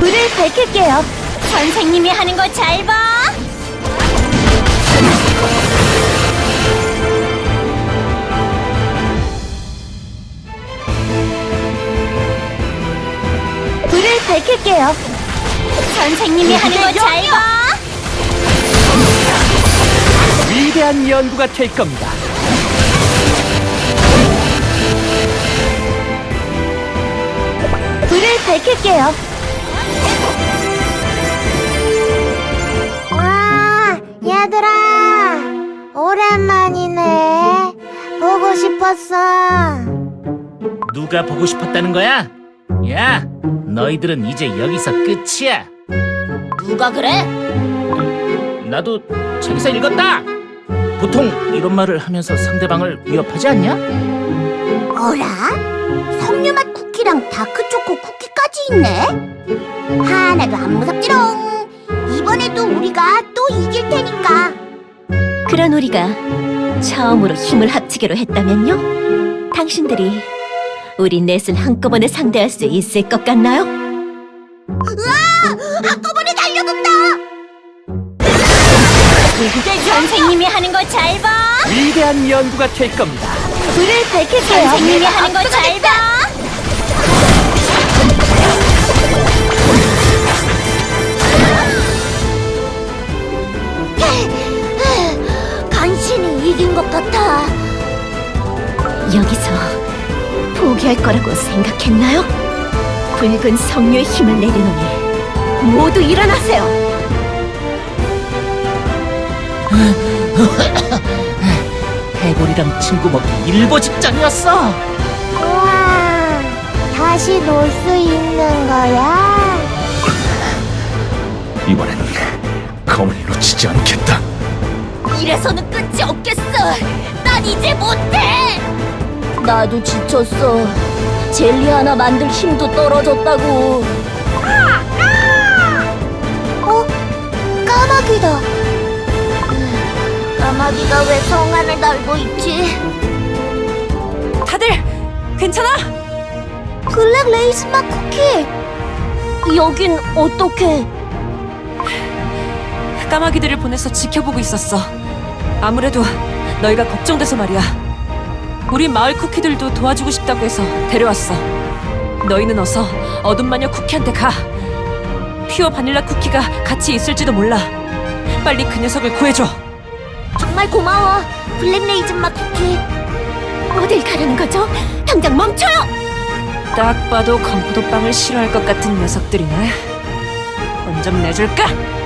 불을 밝힐게요. 선생님이 하는 거 잘 봐. 불을 밝힐게요. 선생님이 하는 거 잘 봐. 위대한 연구가 될 겁니다. 불을 밝힐게요. 와, 얘들아, 오랜만이네. 보고 싶었어. 누가 보고 싶었다는 거야? 야, 너희들은 이제 여기서 끝이야. 누가 그래? 나도 책에서 읽었다. 보통 이런 말을 하면서 상대방을 위협하지 않냐? 어라? 석류맛 쿠키랑 다크초코 쿠키까지 있네? 하나도 안 무섭지롱. 이번에도 우리가 또 이길 테니까. 그런 우리가 처음으로 힘을 합치기로 했다면요? 당신들이 우리 넷을 한꺼번에 상대할 수 있을 것 같나요? 한꺼번에 달려든다. 선생님이 하는 거 잘 봐. 위대한 연구가 될 겁니다. 불을 밝힐게요. 선생님이 하는 거 잘 봐. 간신히 이긴 것 같아. 여기서 포기할 거라고 생각했나요? 붉은 성류의 힘을 내리노니 모두 일어나세요! 해골이랑 친구 먹기 일보 직전이었어. 우와, 다시 놀 수 있는 거야? 이번엔 검을 놓치지 않겠다. 이래서는 끝이 없겠어. 난 이제 못해. 나도 지쳤어. 젤리 하나 만들 힘도 떨어졌다고. 어? 까마귀다. 까마귀가 왜 성 안을 날고 있지? 다들 괜찮아? 블랙 레이스 맛 쿠키. 여긴 어떻게? 까마귀들을 보내서 지켜보고 있었어. 아무래도 너희가 걱정돼서 말이야. 우리 마을 쿠키들도 도와주고 싶다고 해서 데려왔어. 너희는 어서 어둠 마녀 쿠키한테 가. 퓨어 바닐라 쿠키가 같이 있을지도 몰라. 빨리 그 녀석을 구해줘. 정말 고마워. 블랙 레이즈 맛 쿠키. 어딜 가려는 거죠? 당장 멈춰요! 딱 봐도 건포도빵을 싫어할 것 같은 녀석들이네. 혼좀 내줄까?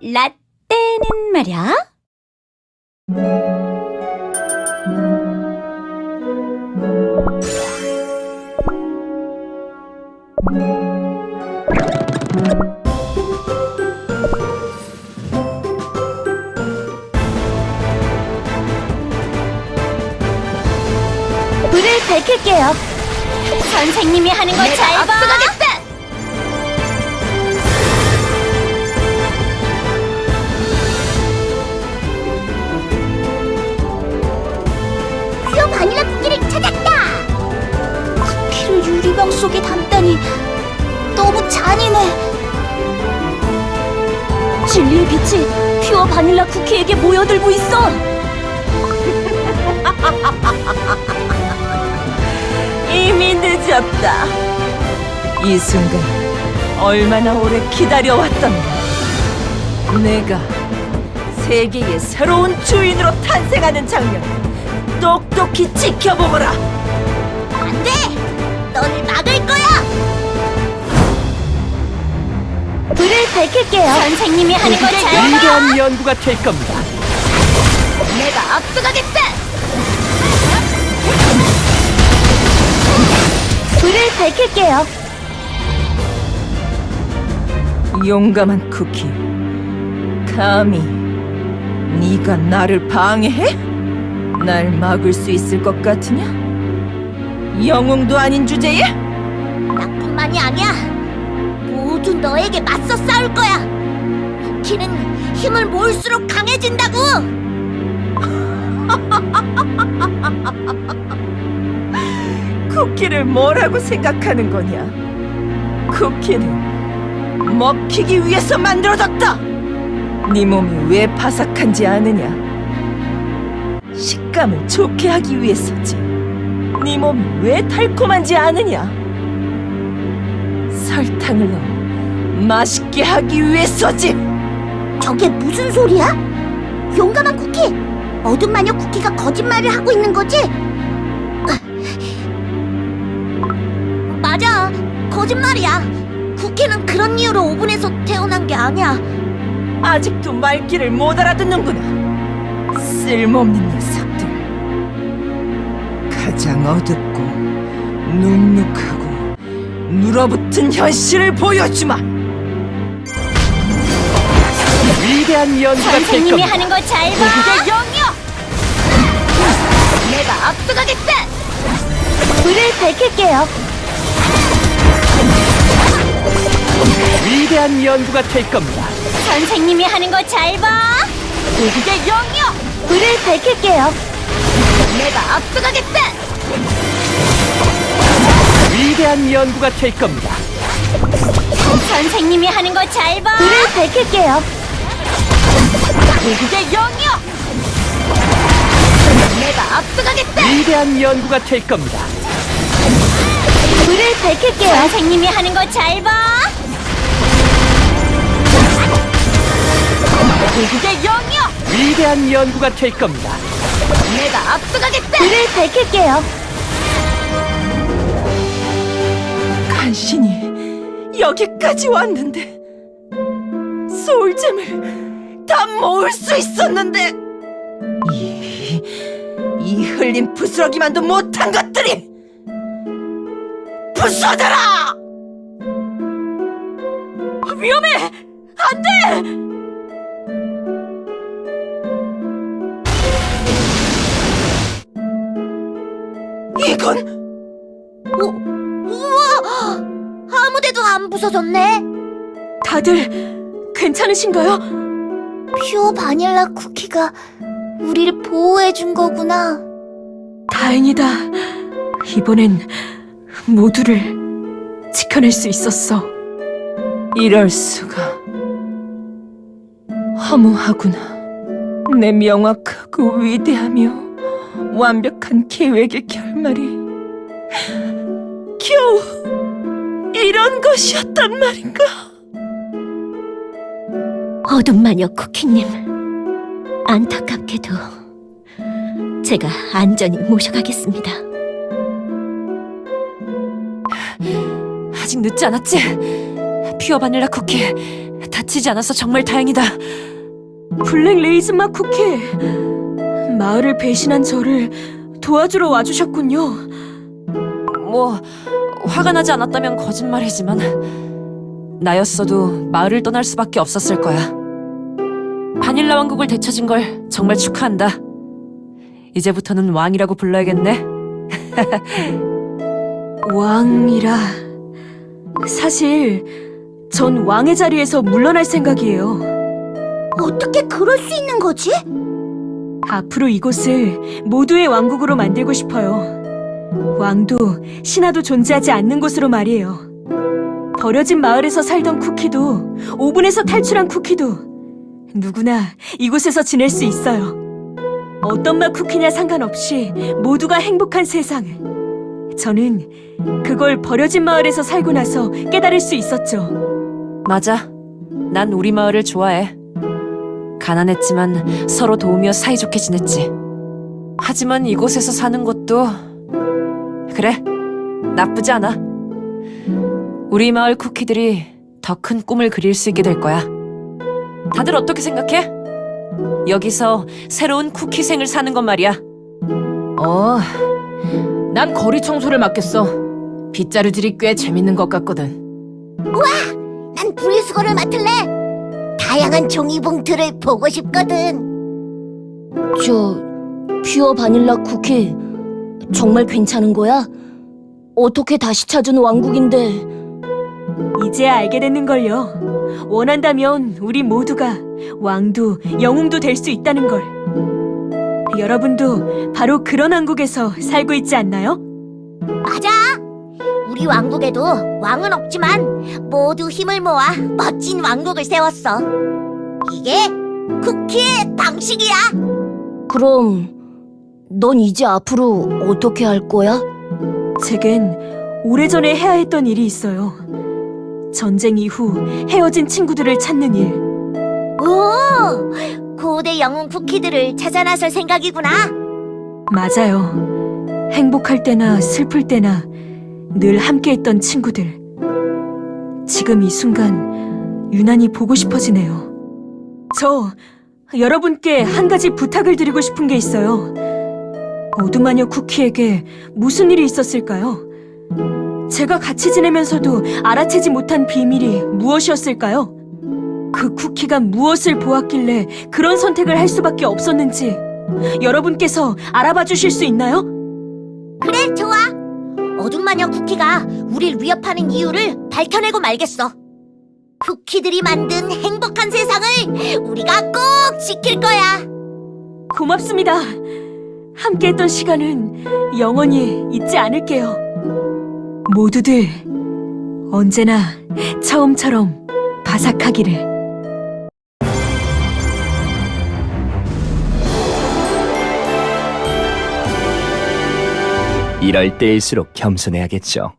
라떼는 말이야? 선생님이 하는 거잘 봐. 퓨어 바닐라 쿠키를 찾았다. 쿠키를 유리병 속에 담다니 너무 잔인해. 진리의 빛이 퓨어 바닐라 쿠키에게 모여들고 있어! 늦었다. 이 순간 얼마나 오래 기다려왔던가. 내가 세계의 새로운 주인으로 탄생하는 장면 똑똑히 지켜보거라. 안 돼! 널 막을 거야! 불을 밝힐게요. 선생님이 하는 거 잘 봐. 위대한 연구가 될 겁니다. 내가 앞서가겠다! 불을 밝힐게요. 용감한 쿠키. 감히 네가 나를 방해해? 날 막을 수 있을 것 같으냐? 영웅도 아닌 주제에 나뿐만이 아니야. 모두 너에게 맞서 싸울 거야. 쿠키는 힘을 모을수록 강해진다고. 쿠키를 뭐라고 생각하는 거냐? 쿠키는 먹히기 위해서 만들어졌다. 네 몸이 왜 바삭한지 아느냐? 식감을 좋게 하기 위해서지. 네 몸이 왜 달콤한지 아느냐? 설탕을 넣어 맛있게 하기 위해서지. 저게 무슨 소리야? 용감한 쿠키. 어둠 마녀 쿠키가 거짓말을 하고 있는 거지? 거짓말이야. 쿠키는 그런 이유로 오븐에서 태어난 게 아니야. 아직도 말귀를 못 알아듣는구나. 쓸모없는 녀석들. 가장 어둡고 눅눅하고 눌어붙은 현실을 보여주마. 위대한 연구가 될 선생님이 겁니다. 하는 거잘 봐. 그게 영이야. 내가 앞서가겠다. 불을 밝힐게요. 위대한 연구가 될 겁니다. 선생님이 하는 거 잘 봐. 그게 영이야. 불을 밝힐게요. 내가 앞서가겠다. 위대한 연구가 될 겁니다. 선생님이 하는 거 잘 봐. 불을 밝힐게요. 그게 영이야. 내가 앞서가겠다. 위대한 연구가 될 겁니다. 불을 밝힐게요. 선생님이 하는 거 잘 봐. 그게 영이야. 위대한 연구가 될 겁니다. 내가 앞서가겠다. 불을 밝힐게요. 간신히 여기까지 왔는데 소울잼을 다 모을 수 있었는데 이, 이 흘린 부스러기만도 못한 것들이 부숴져라! 위험해! 안 돼! 이건 오, 우와! 아무데도 안 부서졌네. 다들 괜찮으신가요? 퓨어 바닐라 쿠키가 우리를 보호해 준 거구나. 다행이다. 이번엔 모두를 지켜낼 수 있었어. 이럴 수가 허무하구나. 내 명확하고 위대하며 완벽한 계획의 결말이 겨우 이런 것이었단 말인가? 어둠 마녀 쿠키님. 안타깝게도 제가 안전히 모셔가겠습니다. 아직 늦지 않았지? 퓨어 바닐라 쿠키 다치지 않아서 정말 다행이다. 블랙 레이즈마 쿠키 마을을 배신한 저를 도와주러 와주셨군요. 뭐 화가 나지 않았다면 거짓말이지만 나였어도 마을을 떠날 수밖에 없었을 거야. 바닐라 왕국을 되찾은 걸 정말 축하한다. 이제부터는 왕이라고 불러야겠네. 왕이라. 사실 전 왕의 자리에서 물러날 생각이에요. 어떻게 그럴 수 있는 거지? 앞으로 이곳을 모두의 왕국으로 만들고 싶어요. 왕도 신하도 존재하지 않는 곳으로 말이에요. 버려진 마을에서 살던 쿠키도 오븐에서 탈출한 쿠키도 누구나 이곳에서 지낼 수 있어요. 어떤 맛 쿠키냐 상관없이 모두가 행복한 세상을. 저는 그걸 버려진 마을에서 살고 나서 깨달을 수 있었죠. 맞아. 난 우리 마을을 좋아해. 가난했지만 서로 도우며 사이좋게 지냈지. 하지만 이곳에서 사는 것도 그래 나쁘지 않아. 우리 마을 쿠키들이 더 큰 꿈을 그릴 수 있게 될 거야. 다들 어떻게 생각해? 여기서 새로운 쿠키생을 사는 건 말이야. 어, 난 거리 청소를 맡겠어. 빗자루질이 꽤 재밌는 것 같거든. 난 분리수거를 맡을래. 다양한 종이 봉투를 보고 싶거든. 저 퓨어 바닐라 쿠키 정말 괜찮은 거야? 어떻게 다시 찾은 왕국인데 이제 알게 됐는걸요. 원한다면 우리 모두가 왕도 영웅도 될 수 있다는 걸. 여러분도 바로 그런 왕국에서 살고 있지 않나요? 맞아. 우리 왕국에도 왕은 없지만 모두 힘을 모아 멋진 왕국을 세웠어. 이게 쿠키의 방식이야. 그럼 넌 이제 앞으로 어떻게 할 거야? 제겐 오래전에 해야 했던 일이 있어요. 전쟁 이후 헤어진 친구들을 찾는 일. 오, 고대 영웅 쿠키들을 찾아 나설 생각이구나. 맞아요. 행복할 때나 슬플 때나 늘 함께했던 친구들. 지금 이 순간 유난히 보고 싶어지네요. 저 여러분께 한 가지 부탁을 드리고 싶은 게 있어요. 어둠마녀 쿠키에게 무슨 일이 있었을까요? 제가 같이 지내면서도 알아채지 못한 비밀이 무엇이었을까요? 그 쿠키가 무엇을 보았길래 그런 선택을 할 수밖에 없었는지 여러분께서 알아봐 주실 수 있나요? 그래, 좋아. 어둠 마녀 쿠키가 우릴 위협하는 이유를 밝혀내고 말겠어. 쿠키들이 만든 행복한 세상을 우리가 꼭 지킬 거야. 고맙습니다. 함께했던 시간은 영원히 잊지 않을게요. 모두들 언제나 처음처럼 바삭하기를. 이럴 때일수록 겸손해야겠죠.